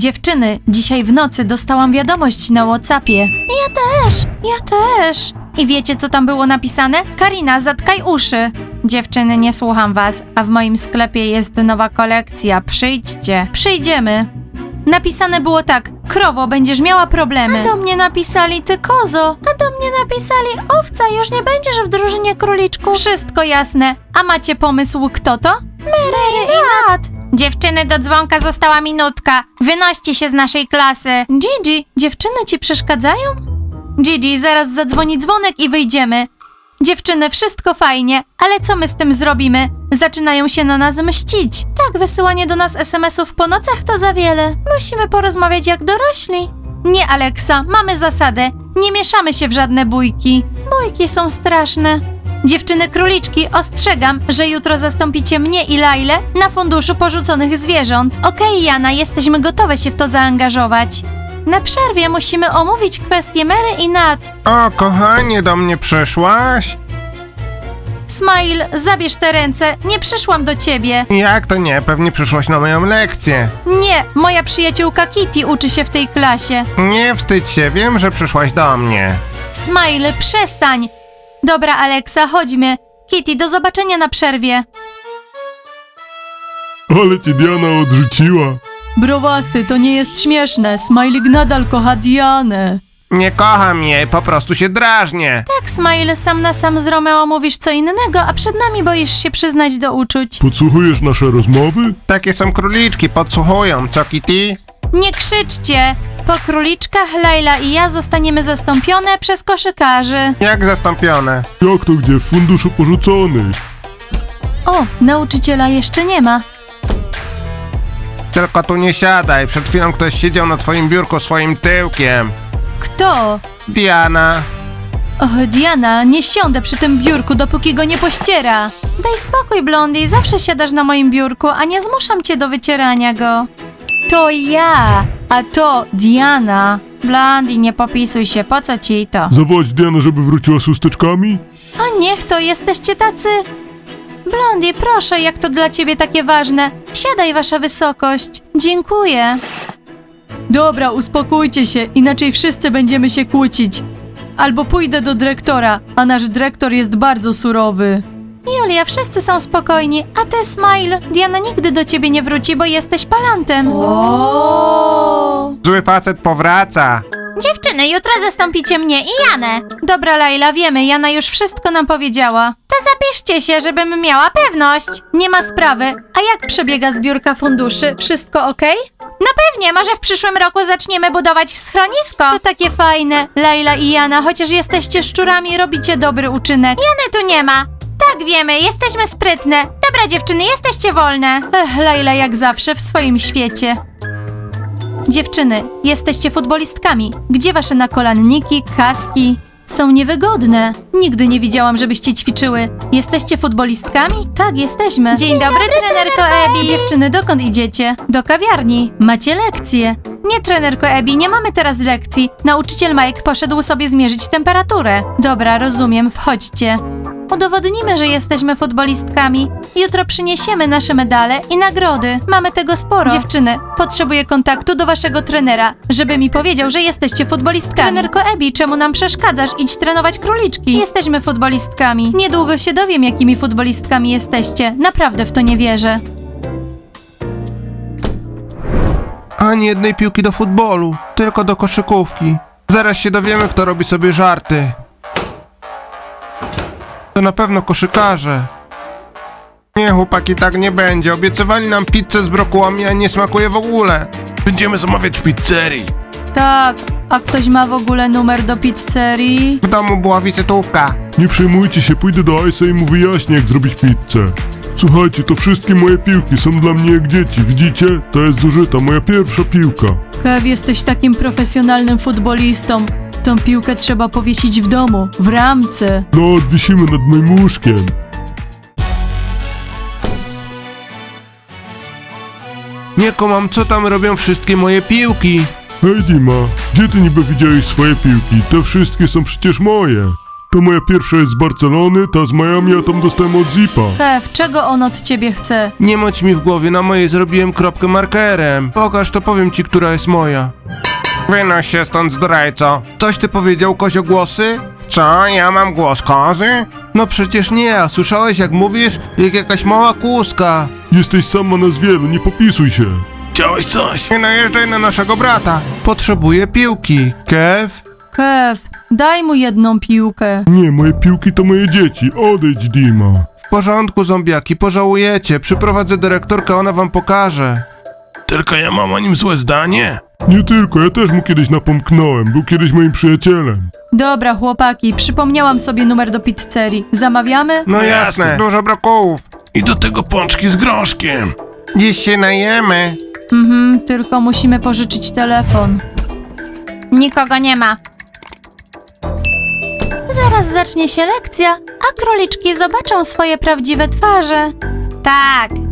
Dziewczyny, dzisiaj w nocy dostałam wiadomość na Whatsappie. Ja też, ja też. I wiecie, co tam było napisane? Karina, zatkaj uszy. Dziewczyny, nie słucham was, a w moim sklepie jest nowa kolekcja. Przyjdźcie. Przyjdziemy. Napisane było tak: Krowo, będziesz miała problemy. A do mnie napisali ty kozo. A do mnie napisali owca, już nie będziesz w drużynie króliczków. Wszystko jasne. A macie pomysł, kto to? Mary i Nat. Dziewczyny, do dzwonka została minutka. Wynoście się z naszej klasy. Gigi, dziewczyny ci przeszkadzają? Gigi, zaraz zadzwoni dzwonek i wyjdziemy. Dziewczyny, wszystko fajnie, ale co my z tym zrobimy? Zaczynają się na nas mścić. Tak, wysyłanie do nas SMS-ów po nocach to za wiele. Musimy porozmawiać jak dorośli. Nie, Aleksa, mamy zasadę. Nie mieszamy się w żadne bójki. Bójki są straszne. Dziewczyny króliczki, ostrzegam, że jutro zastąpicie mnie i Lailę na funduszu porzuconych zwierząt. Okej, Jana, jesteśmy gotowe się w to zaangażować. Na przerwie musimy omówić kwestię Mary i Nat. O, kochanie, do mnie przyszłaś? Smile, zabierz te ręce, nie przyszłam do ciebie. Jak to nie? Pewnie przyszłaś na moją lekcję. Nie, moja przyjaciółka Kitty uczy się w tej klasie. Nie wstydź się, wiem, że przyszłaś do mnie. Smile, przestań. Dobra, Aleksa, chodźmy. Kitty, do zobaczenia na przerwie. Ale cię Diana odrzuciła. Browasty, to nie jest śmieszne. Smiley nadal kocha Dianę. Nie kocham jej, po prostu się drażnię. Tak, Smile, sam na sam z Romeo mówisz co innego, a przed nami boisz się przyznać do uczuć. Podsłuchujesz nasze rozmowy? Takie są króliczki, podsłuchują, co Kitty? Nie krzyczcie! Po króliczkach Laila i ja zostaniemy zastąpione przez koszykarzy. Jak zastąpione? Jak to gdzie? W funduszu porzuconych. O, nauczyciela jeszcze nie ma. Tylko tu nie siadaj, przed chwilą ktoś siedział na twoim biurku swoim tyłkiem. Kto? Diana. Och, Diana, nie siądę przy tym biurku, dopóki go nie pościera. Daj spokój, Blondie, zawsze siadasz na moim biurku, a nie zmuszam cię do wycierania go. To ja, a to Diana. Blondie, nie popisuj się, po co ci to? Zawołać Dianę, żeby wróciła z chusteczkami? A niech to, jesteście tacy... Blondie, proszę, jak to dla ciebie takie ważne. Siadaj, wasza wysokość. Dziękuję. Dobra, uspokójcie się, inaczej wszyscy będziemy się kłócić. Albo pójdę do dyrektora, a nasz dyrektor jest bardzo surowy. Julia, wszyscy są spokojni, a ty, Smile, Diana nigdy do ciebie nie wróci, bo jesteś palantem. Zły facet powraca. Dziewczyny, jutro zastąpicie mnie i Janę. Dobra, Laila, wiemy, Jana już wszystko nam powiedziała. To zapiszcie się, żebym miała pewność. Nie ma sprawy. A jak przebiega zbiórka funduszy? Wszystko ok? No pewnie, może w przyszłym roku zaczniemy budować schronisko. To takie fajne. Laila i Jana, chociaż jesteście szczurami, robicie dobry uczynek. Jany tu nie ma. Tak, wiemy, jesteśmy sprytne. Dobra, dziewczyny, jesteście wolne. Ech, Laila jak zawsze w swoim świecie. Dziewczyny, jesteście futbolistkami. Gdzie wasze nakolanniki, kaski? Są niewygodne. Nigdy nie widziałam, żebyście ćwiczyły. Jesteście futbolistkami? Tak, jesteśmy. Dzień, dobry, trenerko Ebi. Dziewczyny, dokąd idziecie? Do kawiarni. Macie lekcje. Nie, trenerko Ebi, nie mamy teraz lekcji. Nauczyciel Mike poszedł sobie zmierzyć temperaturę. Dobra, rozumiem, wchodźcie. Udowodnimy, że jesteśmy futbolistkami. Jutro przyniesiemy nasze medale i nagrody. Mamy tego sporo. Dziewczyny, potrzebuję kontaktu do waszego trenera, żeby mi powiedział, że jesteście futbolistkami. Trenerko Ebi, czemu nam przeszkadzasz? Idź trenować króliczki. Jesteśmy futbolistkami. Niedługo się dowiem, jakimi futbolistkami jesteście. Naprawdę w to nie wierzę. Ani jednej piłki do futbolu, tylko do koszykówki. Zaraz się dowiemy, kto robi sobie żarty. To na pewno koszykarze. Nie, chłopaki, tak nie będzie. Obiecywali nam pizzę z brokułami, a nie smakuje w ogóle. Będziemy zamawiać w pizzerii. Tak, a ktoś ma w ogóle numer do pizzerii? W domu była wizytówka. Nie przejmujcie się, pójdę do Ice'a i mu wyjaśnię, jak zrobić pizzę. Słuchajcie, to wszystkie moje piłki są dla mnie jak dzieci, widzicie? To jest zużyta, moja pierwsza piłka. Kev, jesteś takim profesjonalnym futbolistą. Tą piłkę trzeba powiesić w domu, w ramce. No, odwisimy nad moim łóżkiem. Nie kumam, co tam robią wszystkie moje piłki. Hej Dima, gdzie ty niby widziałeś swoje piłki? Te wszystkie są przecież moje. Ta moja pierwsza jest z Barcelony, ta z Miami, a tam dostałem od Zipa. Kev, czego on od ciebie chce? Nie moć mi w głowie, na mojej zrobiłem kropkę markerem. Pokaż, to powiem ci, która jest moja. Wynoś się stąd, zdrajco. Coś ty powiedział, koziogłosy? Co, ja mam głos kozy? No przecież nie, a słyszałeś jak mówisz? Jak jakaś mała kłuska. Jesteś sama nas wielu, nie popisuj się. Chciałeś coś? Nie najeżdżaj na naszego brata. Potrzebuję piłki. Kev? Kev, daj mu jedną piłkę. Nie, moje piłki to moje dzieci, odejdź Dima. W porządku, zombiaki, pożałujecie. Przyprowadzę dyrektorkę, ona wam pokaże. Tylko ja mam o nim złe zdanie? Nie tylko, ja też mu kiedyś napomknąłem, był kiedyś moim przyjacielem. Dobra, chłopaki, przypomniałam sobie numer do pizzerii. Zamawiamy? No No jasne, jasne. dużo brokułów. I do tego pączki z groszkiem. Dziś się najemy. Mhm, tylko musimy pożyczyć telefon. Nikogo nie ma. Zaraz zacznie się lekcja, a króliczki zobaczą swoje prawdziwe twarze. Tak.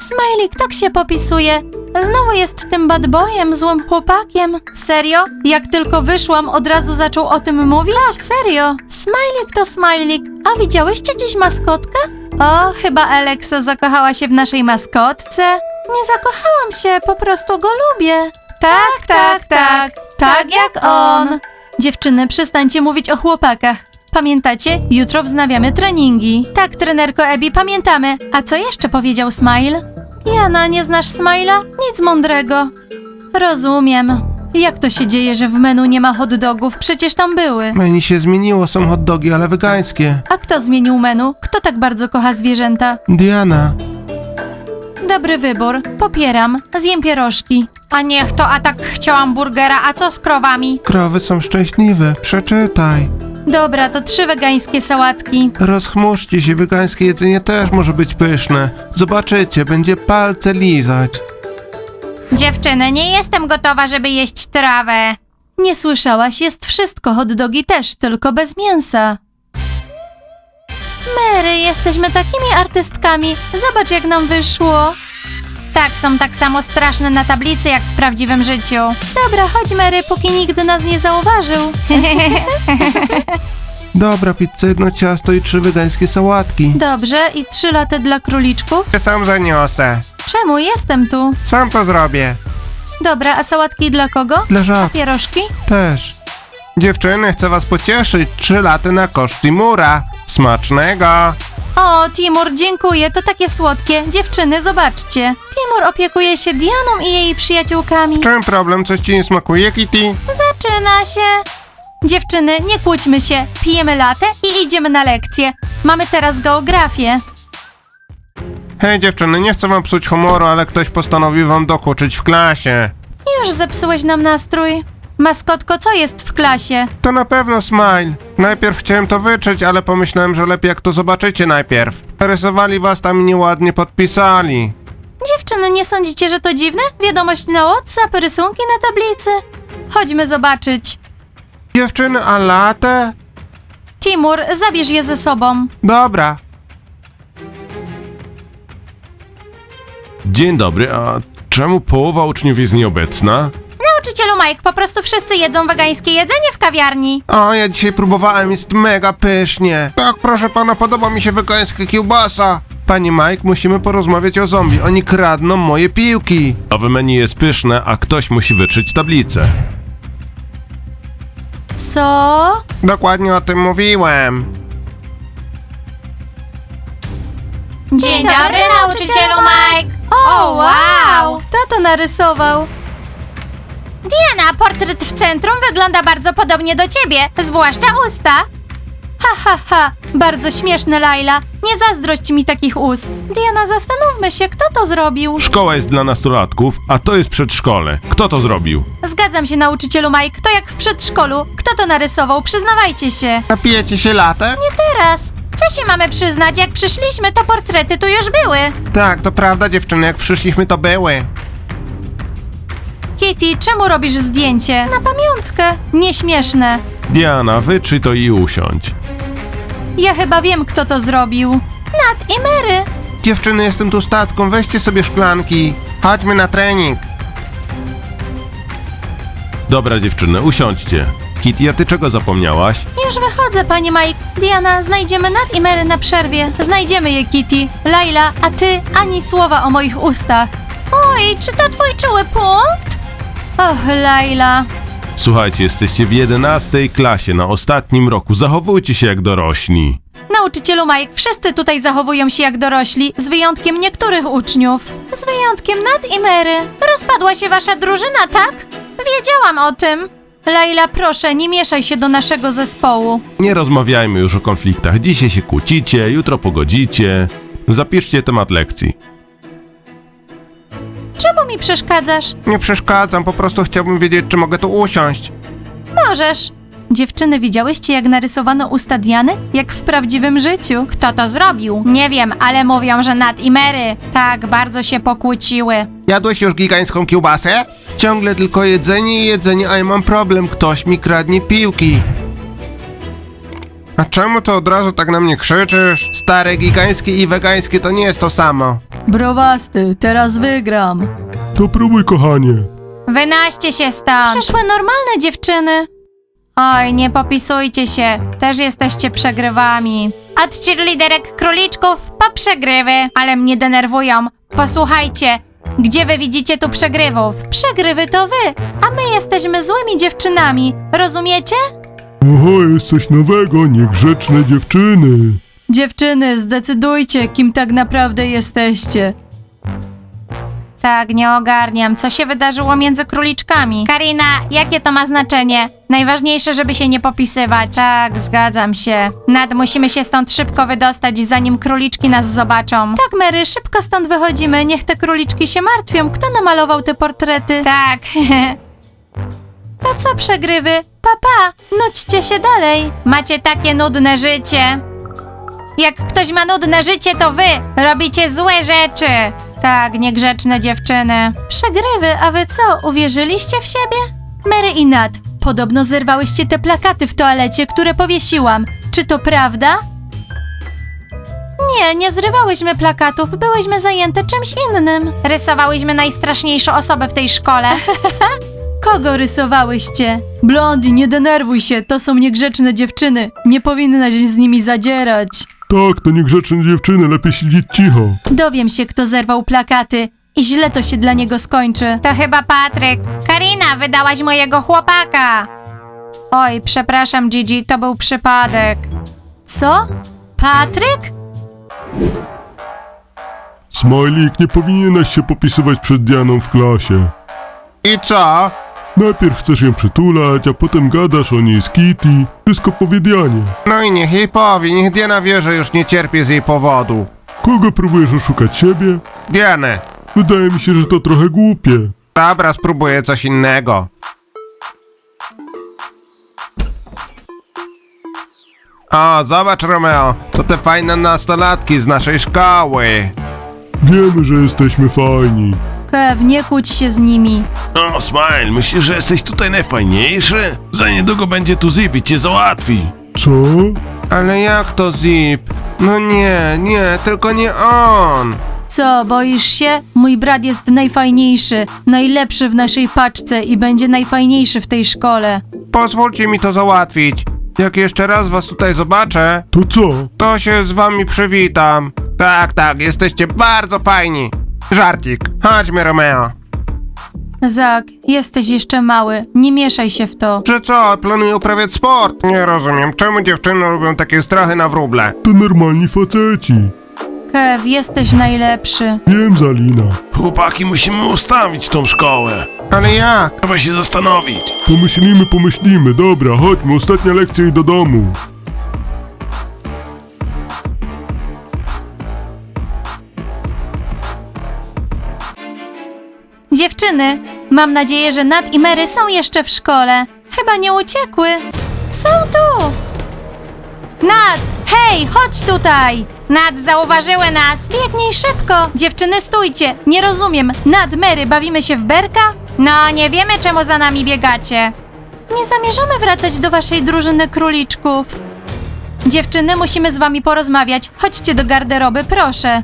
Smajlik tak się popisuje. Znowu jest tym bad boyem, złym chłopakiem. Serio? Jak tylko wyszłam, od razu zaczął o tym mówić? Tak, serio. Smajlik to smajlik. A widziałyście dziś maskotkę? O, chyba Alexa zakochała się w naszej maskotce. Nie zakochałam się, po prostu go lubię. Tak, tak, tak. Tak jak on. Dziewczyny, przestańcie mówić o chłopakach. Pamiętacie? Jutro wznawiamy treningi. Tak, trenerko Ebi, pamiętamy. A co jeszcze powiedział Smile? Jana, nie znasz Smile'a? Nic mądrego. Rozumiem. Jak to się dzieje, że w menu nie ma hot dogów? Przecież tam były. Menu się zmieniło, są hot dogi, ale wegańskie. A kto zmienił menu? Kto tak bardzo kocha zwierzęta? Diana. Dobry wybór. Popieram. Zjem pierożki. A niech to, a tak chciałam burgera, a co z krowami? Krowy są szczęśliwe, przeczytaj. Dobra, to trzy wegańskie sałatki. Rozchmurzcie się, wegańskie jedzenie też może być pyszne. Zobaczycie, będzie palce lizać. Dziewczyny, nie jestem gotowa, żeby jeść trawę. Nie słyszałaś, jest wszystko, hot dogi też, tylko bez mięsa. Mary, jesteśmy takimi artystkami. Zobacz, jak nam wyszło. Tak, są tak samo straszne na tablicy, jak w prawdziwym życiu. Dobra, chodź Mary, póki nikt nas nie zauważył. Dobra, pizza, jedno ciasto i trzy wegańskie sałatki. Dobrze, i trzy laty dla króliczków? Ja sam zaniosę. Czemu? Jestem tu. Sam to zrobię. Dobra, a sałatki dla kogo? Dla żab Pierożki? też. Dziewczyny, chcę was pocieszyć. Trzy laty na koszt Timura. Smacznego. O, Timur, dziękuję, to takie słodkie. Dziewczyny, zobaczcie. Timur opiekuje się Dianą i jej przyjaciółkami. Czym problem? Coś ci nie smakuje, Kitty? Zaczyna się. Dziewczyny, nie kłóćmy się. Pijemy latę i idziemy na lekcję. Mamy teraz geografię. Hej dziewczyny, nie chcę wam psuć humoru, ale ktoś postanowił wam dokuczyć w klasie. Już zepsułeś nam nastrój. Maskotko, co jest w klasie? To na pewno Smile. Najpierw chciałem to wyczyć, ale pomyślałem, że lepiej jak to zobaczycie najpierw. Rysowali was tam i nieładnie podpisali. Dziewczyny, nie sądzicie, że to dziwne? Wiadomość na WhatsApp, rysunki na tablicy. Chodźmy zobaczyć. Dziewczyny, a latę? Timur, zabierz je ze sobą. Dobra. Dzień dobry, a czemu połowa uczniów jest nieobecna? Nauczycielu Mike, po prostu wszyscy jedzą wegańskie jedzenie w kawiarni. O, ja dzisiaj próbowałem, jest mega pysznie. Tak, proszę pana, podoba mi się wegańska kiełbasa. Panie Mike, musimy porozmawiać o zombie. Oni kradną moje piłki. Nowe menu jest pyszne, a ktoś musi wyczyć tablicę. Co? Dokładnie o tym mówiłem. Dzień dobry, nauczycielu Mike! O, wow! Kto to narysował? Diana, portret w centrum wygląda bardzo podobnie do ciebie, zwłaszcza usta. Ha, ha, ha, bardzo śmieszne, Laila. Nie zazdrość mi takich ust. Diana, zastanówmy się, kto to zrobił. Szkoła jest dla nastolatków, a to jest przedszkole. Kto to zrobił? Zgadzam się, nauczycielu Mike, to jak w przedszkolu. Kto to narysował? Przyznawajcie się. Napijecie się latę? Teraz. Co się mamy przyznać? Jak przyszliśmy, to portrety tu już były. Tak, to prawda dziewczyny, jak przyszliśmy to były. Kitty, czemu robisz zdjęcie? Na pamiątkę. Nieśmieszne. Diana, wyczyj to i usiądź. Ja chyba wiem, kto to zrobił. Nat i Mary. Dziewczyny, jestem tu stacką, weźcie sobie szklanki. Chodźmy na trening. Dobra dziewczyny, usiądźcie. Kitty, a ty czego zapomniałaś? Już wychodzę, panie Mike. Diana, znajdziemy Nat i Mary na przerwie. Znajdziemy je, Kitty. Laila, a ty ani słowa o moich ustach. Oj, czy to twój czuły punkt? Och, Laila. Słuchajcie, jesteście w 11 klasie na ostatnim roku. Zachowujcie się jak dorośli. Nauczycielu Mike, wszyscy tutaj zachowują się jak dorośli, z wyjątkiem niektórych uczniów. Z wyjątkiem Nat i Mary. Rozpadła się wasza drużyna, tak? Wiedziałam o tym. Laila, proszę, nie mieszaj się do naszego zespołu. Nie rozmawiajmy już o konfliktach. Dzisiaj się kłócicie, jutro pogodzicie. Zapiszcie temat lekcji. Czemu mi przeszkadzasz? Nie przeszkadzam, po prostu chciałbym wiedzieć, czy mogę tu usiąść. Możesz. Dziewczyny, widziałyście jak narysowano usta Diany? Jak w prawdziwym życiu. Kto to zrobił? Nie wiem, ale mówią, że Nat i Mary. Tak, bardzo się pokłóciły. Jadłeś już gigańską kiełbasę? Ciągle tylko jedzenie i jedzenie, a ja mam problem. Ktoś mi kradnie piłki. A czemu to od razu tak na mnie krzyczysz? Stare gigańskie i wegańskie to nie jest to samo. Browasty, teraz wygram. To próbuj, kochanie. Wynaście się stąd. Przyszły normalne dziewczyny. Oj, nie popisujcie się. Też jesteście przegrywami. Od cheerleaderek króliczków po przegrywy. Ale mnie denerwują. Posłuchajcie. Gdzie wy widzicie tu przegrywów? Przegrywy to wy, a my jesteśmy złymi dziewczynami. Rozumiecie? Oho, jest coś nowego, niegrzeczne dziewczyny. Dziewczyny, zdecydujcie, kim tak naprawdę jesteście. Tak, nie ogarniam. Co się wydarzyło między króliczkami? Karina, jakie to ma znaczenie? Najważniejsze, żeby się nie popisywać. Tak, zgadzam się. Nad, musimy się stąd szybko wydostać, zanim króliczki nas zobaczą. Tak, Mary, szybko stąd wychodzimy. Niech te króliczki się martwią. Kto namalował te portrety? Tak. to co przegrywy? Papa, nudźcie się dalej. Macie takie nudne życie. Jak ktoś ma nudne życie, to wy robicie złe rzeczy. Tak, niegrzeczne dziewczyny. Przegrywy, a wy co, uwierzyliście w siebie? Mary i Nat, podobno zerwałyście te plakaty w toalecie, które powiesiłam. Czy to prawda? Nie, nie zrywałyśmy plakatów, byłyśmy zajęte czymś innym. Rysowałyśmy najstraszniejszą osobę w tej szkole. Kogo rysowałyście? Blondi, nie denerwuj się, to są niegrzeczne dziewczyny. Nie powinnaś z nimi zadzierać. Tak, to niegrzeczne dziewczyny, lepiej siedzieć cicho. Dowiem się, kto zerwał plakaty i źle to się dla niego skończy. To chyba Patryk. Karina, wydałaś mojego chłopaka. Oj, przepraszam, Gigi, to był przypadek. Co? Patryk? Smajlik, nie powinieneś się popisywać przed Dianą w klasie. I co? Najpierw chcesz ją przytulać, a potem gadasz o niej z Kitty. Wszystko powie Dianie. No i niech jej powie, niech Diana wie, że już nie cierpię z jej powodu. Kogo próbujesz oszukać siebie? Dianę. Wydaje mi się, że to trochę głupie. Dobra, spróbuję coś innego. O, zobacz Romeo, to te fajne nastolatki z naszej szkoły. Wiemy, że jesteśmy fajni. Kev, nie kłóć się z nimi. O, Smile, myślisz, że jesteś tutaj najfajniejszy? Za niedługo będzie tu Zip i cię załatwi. Co? Ale jak to Zip? No nie, nie, tylko nie on. Co, boisz się? Mój brat jest najfajniejszy, najlepszy w naszej paczce i będzie najfajniejszy w tej szkole. Pozwólcie mi to załatwić. Jak jeszcze raz was tutaj zobaczę, To co? to się z wami przywitam. Tak, tak, jesteście bardzo fajni. Żarcik. Chodźmy, Romeo. Zak, jesteś jeszcze mały, nie mieszaj się w to. Czy co, planuję uprawiać sport? Nie rozumiem, czemu dziewczyny lubią takie strachy na wróble? To normalni faceci. Kev, jesteś najlepszy. Wiem, Zalina. Chłopaki, musimy ustawić tą szkołę. Ale jak? Trzeba się zastanowić. Pomyślimy, pomyślimy. Dobra, chodźmy, ostatnia lekcja i do domu. Dziewczyny, mam nadzieję, że Nat i Mary są jeszcze w szkole. Chyba nie uciekły. Są tu! Nat, hej, chodź tutaj! Nat, zauważyły nas! Biegnij szybko! Dziewczyny, stójcie! Nie rozumiem. Nat, Mary, bawimy się w berka? No, nie wiemy, czemu za nami biegacie. Nie zamierzamy wracać do waszej drużyny króliczków. Dziewczyny, musimy z wami porozmawiać. Chodźcie do garderoby, proszę.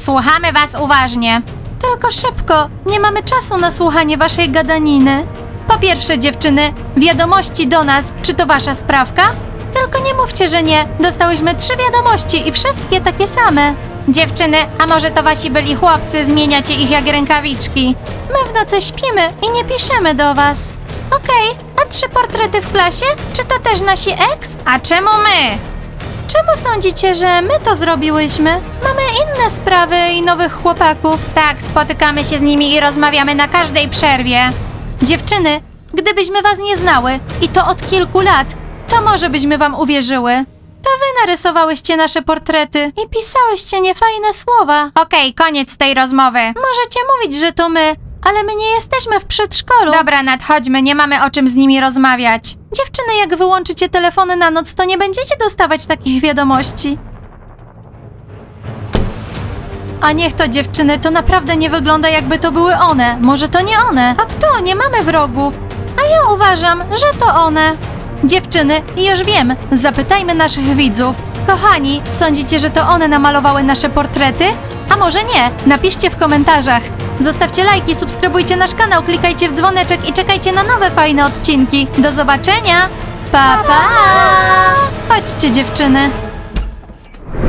Słuchamy was uważnie. Tylko szybko, nie mamy czasu na słuchanie waszej gadaniny. Po pierwsze, dziewczyny, wiadomości do nas, czy to wasza sprawka? Tylko nie mówcie, że nie. Dostałyśmy trzy wiadomości i wszystkie takie same. Dziewczyny, a może to wasi byli chłopcy, zmieniacie ich jak rękawiczki? My w nocy śpimy i nie piszemy do was. Okej, a trzy portrety w klasie? Czy to też nasi ex? A czemu my? Czemu sądzicie, że my to zrobiłyśmy? Mamy inne sprawy i nowych chłopaków. Tak, spotykamy się z nimi i rozmawiamy na każdej przerwie. Dziewczyny, gdybyśmy was nie znały i to od kilku lat, to może byśmy wam uwierzyły. To wy narysowałyście nasze portrety i pisałyście niefajne słowa. Okej, koniec tej rozmowy. Możecie mówić, że to my, ale my nie jesteśmy w przedszkolu. Dobra, nadchodźmy, nie mamy o czym z nimi rozmawiać. Dziewczyny, jak wyłączycie telefony na noc, to nie będziecie dostawać takich wiadomości. A niech to dziewczyny, to naprawdę nie wygląda jakby to były one. Może to nie one. A kto? Nie mamy wrogów. A ja uważam, że to one. Dziewczyny, już wiem, zapytajmy naszych widzów. Kochani, sądzicie, że to one namalowały nasze portrety? A może nie? Napiszcie w komentarzach. Zostawcie lajki, subskrybujcie nasz kanał, klikajcie w dzwoneczek i czekajcie na nowe fajne odcinki. Do zobaczenia! Pa, pa! Chodźcie dziewczyny.